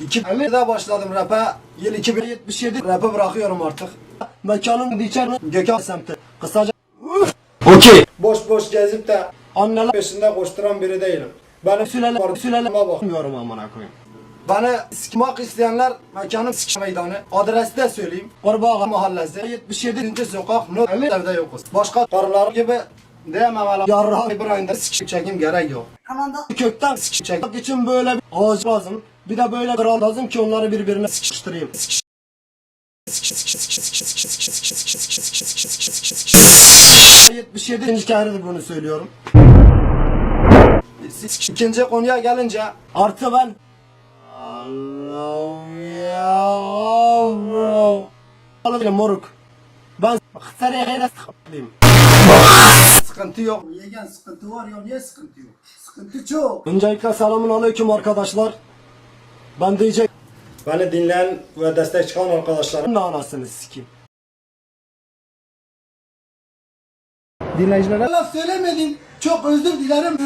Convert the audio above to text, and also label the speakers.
Speaker 1: 2000'de başladım rap'e. Yıl 2077 rap'ı bırakıyorum artık. Mekanım Diçer Gökhan semti. Kısaca
Speaker 2: Okey.
Speaker 1: boş boş gezip de
Speaker 2: Anneler
Speaker 1: peşinde koşturan biri değilim. Var
Speaker 2: sülale
Speaker 1: bak.
Speaker 2: bakmıyorum amına koyayım.
Speaker 1: Beni sıkmak isteyenler mekanım sikiş meydanı. Adresi de söyleyeyim.
Speaker 2: Kurbağa
Speaker 1: Mahallesi 77. sokak no evde yokuz. Başka karılar gibi diyemem hala.
Speaker 2: Yarrağı
Speaker 1: İbrahim'de sikiş çekim gerek yok.
Speaker 2: kökten
Speaker 1: Sikiş çek.
Speaker 2: sıkmak için böyle bir ağaç lazım. Bir de böyle kral lazım ki onları birbirine sıkıştırayım.
Speaker 1: Sikiş.
Speaker 2: 77. keredir bunu söylüyorum.
Speaker 1: İkinci konuya gelince
Speaker 2: Artı ben Allah'ım yavrum Alabilirim moruk Ben hele sıkıntılıyım
Speaker 1: sıkıntı yok. Yegen sıkıntı var ya niye sıkıntı yok? Sıkıntı çok.
Speaker 2: Öncelikle selamun aleyküm arkadaşlar Ben diyecek
Speaker 1: Beni dinleyen ve destek çıkan arkadaşlarım.
Speaker 2: ne anasını sikeyim
Speaker 1: Dinleyicilere laf söylemedim. Çok özür dilerim.